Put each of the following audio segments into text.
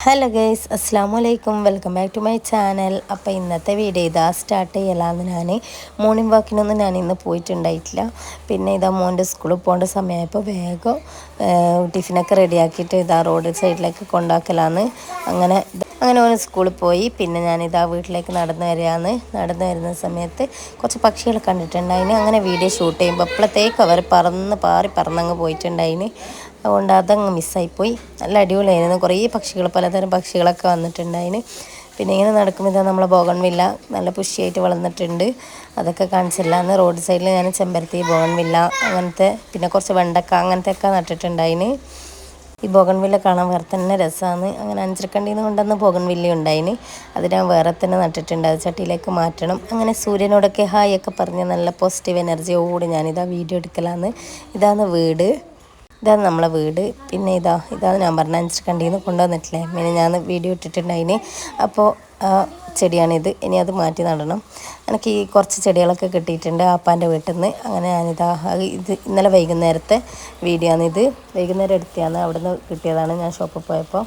Hello guys അസ്സാം വലൈക്കും welcome back to my channel. അപ്പോൾ ഇന്നത്തെ വീഡിയോ ഇതാ സ്റ്റാർട്ട് ചെയ്യലാന്ന് ഞാൻ മോർണിംഗ് വാക്കിനൊന്നും ഞാൻ ഇന്ന് പോയിട്ടുണ്ടായിട്ടില്ല. പിന്നെ ഇതാ മോന്റെ സ്കൂളിൽ പോകേണ്ട സമയമായപ്പോൾ വേഗം ടിഫിനൊക്കെ റെഡിയാക്കിയിട്ട് ഇതാ റോഡ് സൈഡിലേക്ക് കൊണ്ടാക്കലാന്ന്. അങ്ങനെ അങ്ങനെ ഓന് സ്കൂളിൽ പോയി. പിന്നെ ഞാനിതാ വീട്ടിലേക്ക് നടന്നു വരികയാണ്. നടന്നു വരുന്ന സമയത്ത് കുറച്ച് പക്ഷികൾ കണ്ടിട്ടുണ്ടായിന്. അങ്ങനെ വീഡിയോ ഷൂട്ട് ചെയ്യുമ്പോൾ അപ്പോഴത്തേക്ക് അവർ പറന്ന് പാറി പറന്നങ്ങ് പോയിട്ടുണ്ടായിന്. അതുകൊണ്ട് അതങ്ങ് മിസ്സായിപ്പോയി. നല്ല അടിപൊളിയായിരുന്നു. കുറേ പക്ഷികൾ പലതരം പക്ഷികളൊക്കെ വന്നിട്ടുണ്ടായിന്. പിന്നെ ഇങ്ങനെ നടക്കുമ്പോൾ ഇതാ നമ്മളെ ബോഗൺവില്ല നല്ല പുഷിയായിട്ട് വളർന്നിട്ടുണ്ട്. അതൊക്കെ കാണിച്ചില്ല. അന്ന് റോഡ് സൈഡിൽ ഞാൻ ചെമ്പരത്തി ബോഗൺവില്ല അങ്ങനത്തെ പിന്നെ കുറച്ച് വെണ്ടക്ക അങ്ങനത്തെ ഒക്കെ നട്ടിട്ടുണ്ടായിന്. ഈ ബോഗൺവില്ല കാണാൻ വേറെ തന്നെ രസമാണ് അങ്ങനെ അഞ്ചരക്കണ്ടിയിൽ നിന്ന് കൊണ്ടുവന്ന് ബോഗൺവില്ല ഉണ്ടായിന്. അത് ഞാൻ വേറെ തന്നെ നട്ടിട്ടുണ്ട്. അത് ചട്ടിയിലേക്ക് മാറ്റണം. അങ്ങനെ സൂര്യനോടൊക്കെ ഹായ് ഒക്കെ പറഞ്ഞ് നല്ല പോസിറ്റീവ് എനർജിയോട് ഞാനിതാ വീഡിയോ എടുക്കലാന്ന്. ഇതാണ് വീട്. ഇതാണ് നമ്മളെ വീട്. പിന്നെ ഇതാ ഇതാണ് ഞാൻ പറഞ്ഞ അഞ്ചരക്കണ്ടിയിൽ നിന്ന് കൊണ്ടുവന്നിട്ടില്ലേ? പിന്നെ ഞാൻ വീഡിയോ ഇട്ടിട്ടുണ്ടായിന് അപ്പോൾ ആ ചെടിയാണിത്. ഇനി അത് മാറ്റി നടണം. എനിക്ക് ഈ കുറച്ച് ചെടികളൊക്കെ കിട്ടിയിട്ടുണ്ട് ആപ്പാന്റെ വീട്ടിൽ നിന്ന് അങ്ങനെ ഞാനിതാ ഇത് ഇന്നലെ വൈകുന്നേരത്തെ വീഡിയോ ആണിത് വൈകുന്നേരം എടുത്തതാണ്. അവിടെ നിന്ന് കിട്ടിയതാണ് ഞാൻ ഷോപ്പിൽ പോയപ്പോൾ.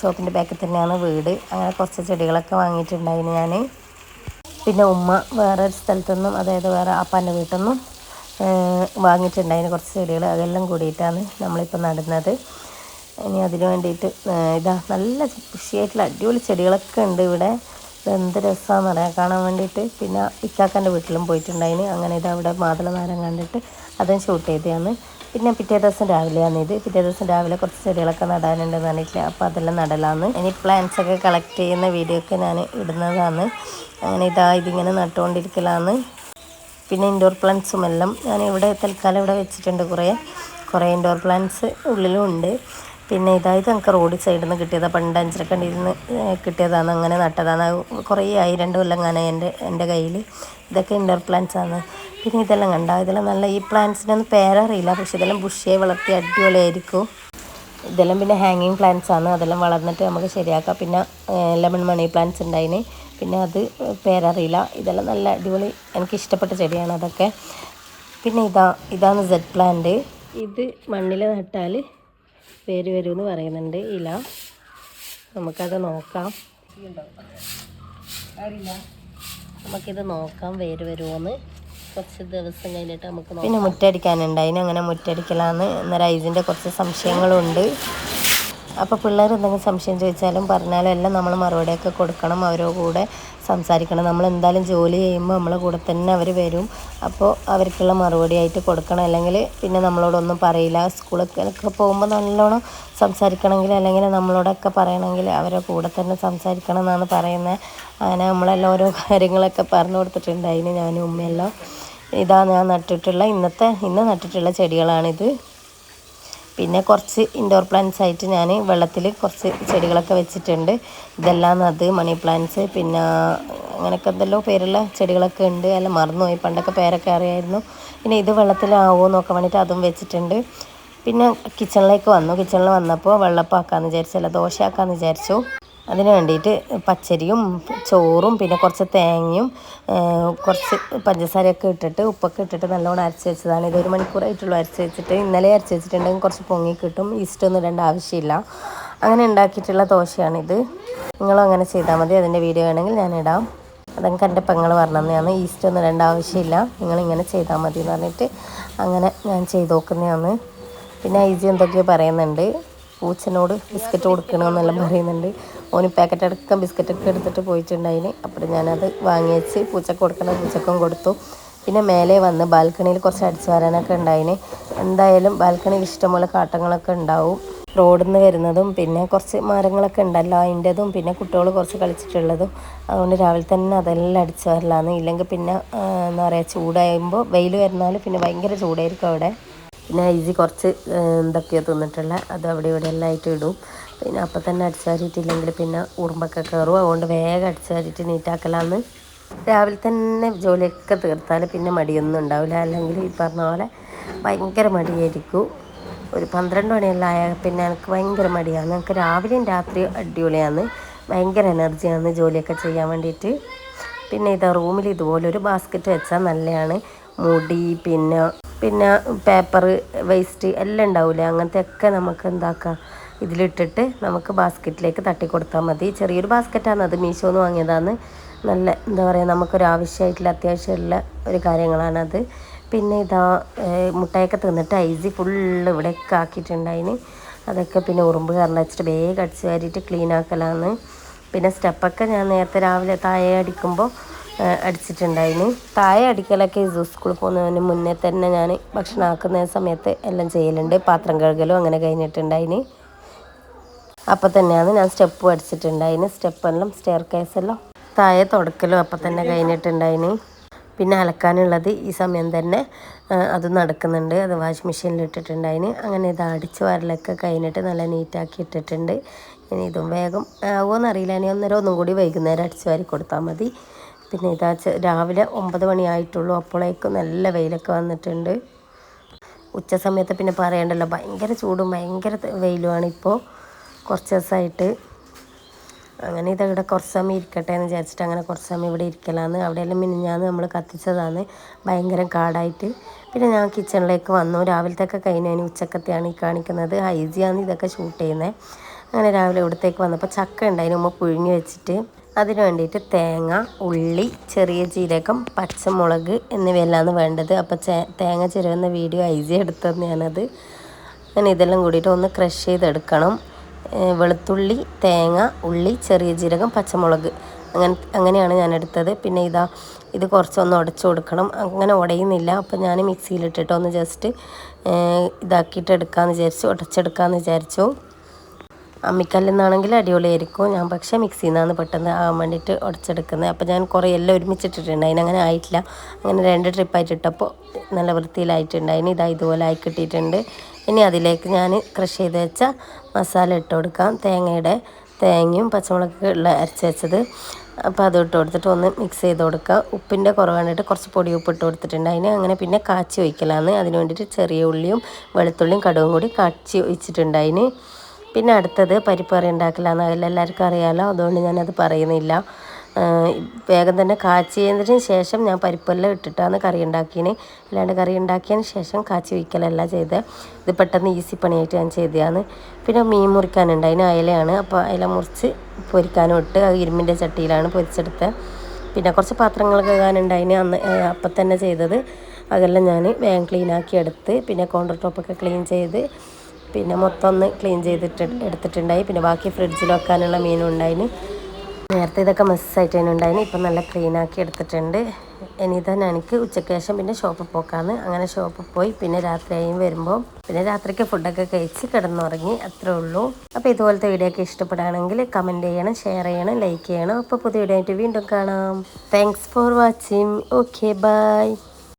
ഷോപ്പിന്റെ ബാക്കിൽ തന്നെയാണ് വീട്. അങ്ങനെ കുറച്ച് ചെടികളൊക്കെ വാങ്ങിയിട്ടുണ്ടായിന് ഞാൻ പിന്നെ ഉമ്മ വേറെ ഒരു സ്ഥലത്തുനിന്നും അതായത് വേറെ ആപ്പാന്റെ വീട്ടിൽ നിന്നും വാങ്ങിയിട്ടുണ്ടായിന് കുറച്ച് ചെടികൾ. അതെല്ലാം കൂടിയിട്ടാണ് നമ്മളിപ്പോൾ നടുന്നത്. ഇനി അതിന് വേണ്ടിയിട്ട് ഇതാ നല്ല കൃഷിയായിട്ടുള്ള അടിപൊളി ചെടികളൊക്കെ ഉണ്ട് ഇവിടെ. എന്ത് രസമാണെന്ന് പറയാം കാണാൻ വേണ്ടിയിട്ട് പിന്നെ ഇക്കാക്കന്റെ വീട്ടിലും പോയിട്ടുണ്ടായിന്. അങ്ങനെ ഇത് അവിടെ മാതള കണ്ടിട്ട് അതും ഷൂട്ട് ചെയ്തതാണ്. പിന്നെ പിറ്റേ ദിവസം രാവിലെയാണ് ഇത്. പിറ്റേ ദിവസം രാവിലെ കുറച്ച് ചെടികളൊക്കെ നടാനുണ്ടെന്ന് പറഞ്ഞിട്ടില്ല. അപ്പോൾ അതെല്ലാം നടലാന്ന്. ഇനി പ്ലാന്റ്സ് ഒക്കെ കളക്ട് ചെയ്യുന്ന വീഡിയോ ഒക്കെ ഞാൻ ഇടുന്നതാണ്. അങ്ങനെ ഇതാ ഇതിങ്ങനെ നട്ടുകൊണ്ടിരിക്കലാന്ന്. പിന്നെ ഇൻഡോർ പ്ലാന്റ്സും എല്ലാം ഞാൻ ഇവിടെ തൽക്കാലം ഇവിടെ വെച്ചിട്ടുണ്ട് കുറേ. കുറേ ഇൻഡോർ പ്ലാന്റ്സ് ഉള്ളിലും ഉണ്ട്. പിന്നെ ഇതായത് നമുക്ക് റോഡ് സൈഡിൽ നിന്ന് കിട്ടിയതാണ് പണ്ട് അഞ്ചരക്കണ്ടിയിൽ നിന്ന് കിട്ടിയതാണ് അങ്ങനെ നട്ടതാണ് കുറേ ആയി രണ്ട് കൊല്ലം അങ്ങനെ എന്റെ എന്റെ കയ്യിൽ ഇതൊക്കെ ഇൻഡോർ പ്ലാന്റ്സ് ആണ്. പിന്നെ ഇതെല്ലാം കണ്ട ഇതെല്ലാം നല്ല ഈ പ്ലാന്റ്സിനൊന്നും പേരറിയില്ല. പക്ഷെ ഇതെല്ലാം ബുഷിയെ വളർത്തി അടിപൊളിയായിരിക്കും. ഇതെല്ലാം പിന്നെ ഹാങ്ങിങ് പ്ലാന്റ്സ് ആണ്. അതെല്ലാം വളർന്നിട്ട് നമുക്ക് ശരിയാക്കാം. പിന്നെ ലെമൺ മണി പ്ലാന്റ്സ് ഉണ്ടായിന് പിന്നെ അത് പേരറിയില്ല. ഇതെല്ലാം നല്ല അടിപൊളി എനിക്ക് ഇഷ്ടപ്പെട്ട ചെടിയാണ് അതൊക്കെ. പിന്നെ ഇതാ ഇതാണ് സെഡ് പ്ലാന്റ് ഇത് മണ്ണിൽ നട്ടാൽ വേര് വരുമെന്ന് പറയുന്നുണ്ട് ഇല. നമുക്കത് നോക്കാം. നമുക്കിത് നോക്കാം വേര് വരുമോന്ന്. കുറച്ച് ദിവസം കഴിഞ്ഞിട്ട് നമുക്ക് പിന്നെ മുറ്റടിക്കാനുണ്ട്. അതിനങ്ങനെ മുറ്റടിക്കലാന്ന്. അന്നേരം ഇതിന്റെ കുറച്ച് സംശയങ്ങളുണ്ട്. അപ്പോൾ പിള്ളേർ എന്തെങ്കിലും സംശയം ചോദിച്ചാലും പറഞ്ഞാലും എല്ലാം നമ്മൾ മറുപടിയൊക്കെ കൊടുക്കണം അവരോ കൂടെ സംസാരിക്കണം. നമ്മൾ എന്തായാലും ജോലി ചെയ്യുമ്പോൾ നമ്മളെ കൂടെ തന്നെ അവർ വരും. അപ്പോൾ അവർക്കുള്ള മറുപടി ആയിട്ട് കൊടുക്കണം. അല്ലെങ്കിൽ പിന്നെ നമ്മളോടൊന്നും പറയില്ല. സ്കൂളൊക്കെ പോകുമ്പോൾ നല്ലോണം സംസാരിക്കണമെങ്കിൽ അല്ലെങ്കിൽ നമ്മളോടൊക്കെ പറയണമെങ്കിൽ അവരെ കൂടെ തന്നെ സംസാരിക്കണം എന്നാണ് പറയുന്നത്. അങ്ങനെ നമ്മളെല്ലാം ഓരോ കാര്യങ്ങളൊക്കെ പറഞ്ഞു കൊടുത്തിട്ടുണ്ടായിന് ഞാനും ഉമ്മയെല്ലാം ഇതാ ഞാൻ നട്ടിട്ടുള്ള ഇന്നത്തെ ഇന്ന് നട്ടിട്ടുള്ള ചെടികളാണിത്. പിന്നെ കുറച്ച് ഇൻഡോർ പ്ലാന്റ്സ് ആയിട്ട് ഞാൻ വെള്ളത്തിൽ കുറച്ച് ചെടികളൊക്കെ വെച്ചിട്ടുണ്ട്. ഇതെല്ലാം അത് മണി പ്ലാന്റ്സ് പിന്നെ അങ്ങനെയൊക്കെ എന്തെല്ലോ പേരുള്ള ചെടികളൊക്കെ ഉണ്ട്. അല്ല മറന്നുപോയി. പണ്ടൊക്കെ പേരൊക്കെ അറിയായിരുന്നു. പിന്നെ ഇത് വെള്ളത്തിലാവുമോ നോക്കാൻ വേണ്ടിയിട്ട് അതും വെച്ചിട്ടുണ്ട്. പിന്നെ കിച്ചണിലേക്ക് വന്നു. കിച്ചണിൽ വന്നപ്പോൾ വെള്ളപ്പാക്കാമെന്ന് വിചാരിച്ചു. അല്ല ദോശയാക്കാമെന്ന് വിചാരിച്ചു. അതിന് വേണ്ടിയിട്ട് പച്ചരിയും ചോറും പിന്നെ കുറച്ച് തേങ്ങയും കുറച്ച് പഞ്ചസാരയൊക്കെ ഇട്ടിട്ട് ഉപ്പൊക്കെ ഇട്ടിട്ട് നല്ലോണം അരച്ച് വെച്ചതാണ്. ഒരു മണിക്കൂറായിട്ടുള്ളൂ അരച്ച് വെച്ചിട്ട്. ഇന്നലെ അരച്ച് വെച്ചിട്ടുണ്ടെങ്കിൽ കുറച്ച് പൊങ്ങി കിട്ടും. ഈസ്റ്റൊന്നും ഇടേണ്ട ആവശ്യമില്ല. അങ്ങനെ ഉണ്ടാക്കിയിട്ടുള്ള ദോശയാണിത്. നിങ്ങളും അങ്ങനെ ചെയ്താൽ മതി. അതിന്റെ വീഡിയോ വേണമെങ്കിൽ ഞാനിടാം അതൊക്കെ എന്റെ പെങ്ങൾ പറഞ്ഞതാണ് ഈസ്റ്റ് ഒന്നും ഇടേണ്ട ആവശ്യമില്ല. നിങ്ങളിങ്ങനെ ചെയ്താൽ മതി എന്ന് പറഞ്ഞിട്ട് അങ്ങനെ ഞാൻ ചെയ്ത് നോക്കുന്നതാണ്. പിന്നെ ഐജി എന്തൊക്കെയോ പറയുന്നുണ്ട്. പൂച്ചനോട് ബിസ്ക്കറ്റ് കൊടുക്കണമെന്നെല്ലാം പറയുന്നുണ്ട്. ഓന് പാക്കറ്റ് അടക്കം ബിസ്ക്കറ്റൊക്കെ എടുത്തിട്ട് പോയിട്ടുണ്ടായിന് അപ്പോൾ ഞാനത് വാങ്ങി വെച്ച് പൂച്ചക്ക് കൊടുക്കണം പൂച്ചക്കും കൊടുത്തു. പിന്നെ മേലെ വന്ന് ബാൽക്കണിയിൽ കുറച്ച് അടിച്ചു വരാനൊക്കെ ഉണ്ടായിന്. എന്തായാലും ബാൽക്കണിയിൽ ഇഷ്ടംപോലെ കാട്ടങ്ങളൊക്കെ ഉണ്ടാവും. റോഡിൽ നിന്ന് വരുന്നതും പിന്നെ കുറച്ച് മരങ്ങളൊക്കെ ഉണ്ടല്ലോ അതിന്റെതും പിന്നെ കുട്ടികൾ കുറച്ച് കളിച്ചിട്ടുള്ളതും. അതുകൊണ്ട് രാവിലെ തന്നെ അതെല്ലാം അടിച്ചു വരലാന്ന്. ഇല്ലെങ്കിൽ പിന്നെ എന്താ പറയുക ചൂടായുമ്പോൾ വെയിൽ വരുന്നാൽ പിന്നെ ഭയങ്കര ചൂടായിരിക്കും അവിടെ. ഐജി കുറച്ച് എന്തൊക്കെയോ തിന്നിട്ടുള്ള അത് അവിടെ ഇവിടെ എല്ലാം ആയിട്ട് ഇടും. പിന്നെ അപ്പം തന്നെ അടിച്ചാരിയിട്ടില്ലെങ്കിൽ പിന്നെ ഉറുമ്പൊക്കെ കയറും. അതുകൊണ്ട് വേഗം അടിച്ചു വാരിയിട്ട് നീറ്റാക്കലാന്ന്. രാവിലെ തന്നെ ജോലിയൊക്കെ തീർത്താൽ പിന്നെ മടിയൊന്നും ഉണ്ടാവില്ല. അല്ലെങ്കിൽ ഈ പറഞ്ഞ പോലെ ഭയങ്കര മടിയായിരിക്കും. ഒരു പന്ത്രണ്ട് മണിയെല്ലാം ആയാൽ പിന്നെ എനിക്ക് ഭയങ്കര മടിയാണ്. എനിക്ക് രാവിലെയും രാത്രിയും അടിപൊളിയാണ്. ഭയങ്കര എനർജിയാണ് ജോലിയൊക്കെ ചെയ്യാൻ വേണ്ടിയിട്ട്. പിന്നെ ഇതാ റൂമിൽ ഇതുപോലെ ഒരു ബാസ്ക്കറ്റ് വെച്ചാൽ നല്ലതാണ്. മുടി പിന്നെ പിന്നെ പേപ്പർ വേസ്റ്റ് എല്ലാം ഉണ്ടാവില്ല അങ്ങനത്തെ ഒക്കെ നമുക്ക് എന്താക്കാം? ഇതിലിട്ടിട്ട് നമുക്ക് ബാസ്ക്കറ്റിലേക്ക് തട്ടി കൊടുത്താൽ മതി. ചെറിയൊരു ബാസ്ക്കറ്റാണ് അത് മീഷോന്ന് വാങ്ങിയതാണ്. നല്ല എന്താ പറയുക നമുക്കൊരു ആവശ്യമായിട്ടുള്ള അത്യാവശ്യമുള്ള ഒരു കാര്യങ്ങളാണത് പിന്നെ ഇതാ മുട്ടയൊക്കെ തിന്നിട്ട് ഐസി ഫുള്ള് ഇവിടെയൊക്കെ ആക്കിയിട്ടുണ്ടായിന്. അതൊക്കെ പിന്നെ ഉറുമ്പ് കാരണം വെച്ചിട്ട് വേഗം അടിച്ച് വാരിയിട്ട് ക്ലീൻ ആക്കലാണ്. പിന്നെ സ്റ്റെപ്പൊക്കെ ഞാൻ നേരത്തെ രാവിലെ താഴെ അടിക്കുമ്പോൾ അടിച്ചിട്ടുണ്ടായിന്. താഴെ അടിക്കലൊക്കെ ഇസു സ്കൂളിൽ പോകുന്നതിന് മുന്നേ തന്നെ ഞാൻ ഭക്ഷണം ആക്കുന്ന സമയത്ത് എല്ലാം ചെയ്യലുണ്ട്. പാത്രം കഴുകലും അങ്ങനെ കഴിഞ്ഞിട്ടുണ്ടായിന്. അപ്പം തന്നെയാണ് ഞാൻ സ്റ്റെപ്പ് അടിച്ചിട്ടുണ്ടായിന്. സ്റ്റെപ്പെല്ലാം സ്റ്റെയർ കേസെല്ലാം താഴെ തുടക്കലും അപ്പം തന്നെ കഴിഞ്ഞിട്ടുണ്ടായിന്. പിന്നെ അലക്കാനുള്ളത് ഈ സമയം തന്നെ അത് നടക്കുന്നുണ്ട്. അത് വാഷിംഗ് മെഷീനിൽ ഇട്ടിട്ടുണ്ടായിന്. അങ്ങനെ ഇത് അടിച്ച് വരലൊക്കെ കഴിഞ്ഞിട്ട് നല്ല നീറ്റാക്കി ഇട്ടിട്ടുണ്ട്. ഇനി ഇതും വേഗം ആവുമോ എന്നറിയില്ല ഇനി ഒന്നര ഒന്നും കൂടി വൈകുന്നേരം അടിച്ച് വാരി കൊടുത്താൽ മതി. പിന്നെ ഇതാ രാവിലെ ഒമ്പത് മണിയായിട്ടുള്ളൂ. അപ്പോഴേക്കും നല്ല വെയിലൊക്കെ വന്നിട്ടുണ്ട്. ഉച്ച സമയത്ത് പിന്നെ പറയണ്ടല്ലോ ഭയങ്കര ചൂടും ഭയങ്കര വെയിലുമാണ് ഇപ്പോൾ കുറച്ച് ദിവസമായിട്ട് അങ്ങനെ ഇതവിടെ കുറച്ച് സമയം ഇരിക്കട്ടെ എന്ന് വിചാരിച്ചിട്ട് അങ്ങനെ കുറച്ച് സമയം ഇവിടെ ഇരിക്കലാന്ന്. അവിടെയെല്ലാം മിനിഞ്ഞാന്ന് നമ്മൾ കത്തിച്ചതാണ് ഭയങ്കര കാടായിട്ട്. പിന്നെ ഞാൻ കിച്ചണിലേക്ക് വന്നു. രാവിലത്തെയൊക്കെ കഴിഞ്ഞതിന് ഉച്ചക്കത്തെയാണ് ഈ കാണിക്കുന്നത്. ഹൈജിയാണ് ഇതൊക്കെ ഷൂട്ട് ചെയ്യുന്നത്. അങ്ങനെ രാവിലെ ഇവിടത്തേക്ക് വന്നപ്പോൾ ചക്ക ഉണ്ടായിരുന്നു ഉമ്മ പുഴുങ്ങി വെച്ചിട്ട് അതിന് വേണ്ടിയിട്ട് തേങ്ങ ഉള്ളി ചെറിയ ജീരകം പച്ചമുളക് എന്നിവയെല്ലാമാണ് വേണ്ടത്. അപ്പോൾ തേങ്ങ ചിരവുന്ന വീഡിയോ ഐസി എടുത്തത് ഞാനത്. ഞാൻ ഇതെല്ലാം കൂടിയിട്ട് ഒന്ന് ക്രഷ് ചെയ്തെടുക്കണം. വെളുത്തുള്ളി തേങ്ങ ഉള്ളി ചെറിയ ജീരകം പച്ചമുളക്. അങ്ങനെ അങ്ങനെയാണ് ഞാൻ എടുത്തത്. പിന്നെ ഇതാ ഇത് കുറച്ചൊന്ന് ഉടച്ചു കൊടുക്കണം. അങ്ങനെ ഉടയുന്നില്ല. അപ്പോൾ ഞാൻ മിക്സിയിലിട്ടിട്ട് ഒന്ന് ജസ്റ്റ് ഇതാക്കിയിട്ട് എടുക്കാമെന്ന് വിചാരിച്ചു ഉടച്ചെടുക്കാമെന്ന് വിചാരിച്ചു. അമ്മിക്കല്ലിൽ നിന്നാണെങ്കിൽ അടിപൊളിയായിരിക്കും. ഞാൻ പക്ഷേ മിക്സിയിൽ നിന്നാണ് പെട്ടെന്ന് ആകാൻ വേണ്ടിയിട്ട് ഉടച്ചെടുക്കുന്നത്. അപ്പോൾ ഞാൻ കുറേ എല്ലാം ഒരുമിച്ചിട്ടിട്ടുണ്ട്. അതിനങ്ങനെ ആയിട്ടില്ല. അങ്ങനെ രണ്ട് ട്രിപ്പായിട്ട് ഇട്ടപ്പോൾ നല്ല വൃത്തിയിലായിട്ടുണ്ട്. അതിന് ഇതാ ഇതുപോലെ ആയി കിട്ടിയിട്ടുണ്ട്. ഇനി അതിലേക്ക് ഞാൻ ക്രഷ് ചെയ്ത് വെച്ച മസാല ഇട്ട് കൊടുക്കാം. തേങ്ങയുടെ തേങ്ങയും പച്ചമുളക് ഉള്ള അരച്ച് വെച്ചത്. അപ്പോൾ അത് ഇട്ട് കൊടുത്തിട്ട് ഒന്ന് മിക്സ് ചെയ്ത് കൊടുക്കുക ഉപ്പിന്റെ കുറവാണിട്ട് കുറച്ച് പൊടി ഉപ്പ് ഇട്ട് കൊടുത്തിട്ടുണ്ട്. അതിന് അങ്ങനെ പിന്നെ കാച്ചി ഒഴിക്കലാന്ന്. അതിന് വേണ്ടിയിട്ട് ചെറിയ ഉള്ളിയും വെളുത്തുള്ളിയും കടുവും കൂടി കാച്ചി ഒഴിച്ചിട്ടുണ്ട് അതിന്. പിന്നെ അടുത്തത് പരിപ്പറി ഉണ്ടാക്കലാണ്. അതിലെല്ലാവർക്കും അറിയാമല്ലോ അതുകൊണ്ട് ഞാനത് പറയുന്നില്ല. വേഗം തന്നെ കാച്ചിയതിന് ശേഷം ഞാൻ പരിപ്പെല്ലാം ഇട്ടിട്ടാണ് കറി ഉണ്ടാക്കിയത് അല്ലാണ്ട് കറി ഉണ്ടാക്കിയതിന് ശേഷം കാച്ചി വയ്ക്കലല്ല ചെയ്തത് ഇത് പെട്ടെന്ന് ഈസി പണിയായിട്ട് ഞാൻ ചെയ്തതാണ്. പിന്നെ മീൻ മുറിക്കാനുണ്ട് അതിന് അയലയാണ്. അപ്പോൾ അയല മുറിച്ച് പൊരിക്കാനും ഇട്ട് ഇരുമ്പിന്റെ ചട്ടിയിലാണ് പൊരിച്ചെടുത്തത് പിന്നെ കുറച്ച് പാത്രങ്ങൾ കഴുകാനുണ്ട് അതിന് അന്ന് അപ്പം തന്നെ ചെയ്തത്. അതെല്ലാം ഞാൻ വേഗം ക്ലീൻ ആക്കി എടുത്ത് പിന്നെ കൗണ്ടർ ടോപ്പൊക്കെ ക്ലീൻ ചെയ്ത് പിന്നെ മൊത്തം ഒന്ന് ക്ലീൻ ചെയ്തിട്ട് എടുത്തിട്ടുണ്ടായി. പിന്നെ ബാക്കി ഫ്രിഡ്ജിൽ വെക്കാനുള്ള മീനും ഉണ്ടായിന്. നേരത്തെ ഇതൊക്കെ മിസ്സായിട്ട് ഉണ്ടായിന്. ഇപ്പം നല്ല ക്ലീൻ ആക്കി എടുത്തിട്ടുണ്ട്. ഇനി തന്നെ എനിക്ക് ഉച്ചയ്ക്ക് ശേഷം പിന്നെ ഷോപ്പിൽ പോക്കാന്ന്. അങ്ങനെ ഷോപ്പിൽ പോയി. പിന്നെ രാത്രിയായും വരുമ്പോൾ പിന്നെ രാത്രിക്ക് ഫുഡൊക്കെ കഴിച്ച് കിടന്നുറങ്ങി. അത്രേ ഉള്ളൂ. അപ്പോൾ ഇതുപോലത്തെ വീഡിയോ ഒക്കെ ഇഷ്ടപ്പെടുകയാണെങ്കിൽ കമന്റ് ചെയ്യണം ഷെയർ ചെയ്യണം ലൈക്ക് ചെയ്യണം. അപ്പോൾ പുതിയ വീഡിയോ ആയിട്ട് വീണ്ടും കാണാം. Thanks for watching okay bye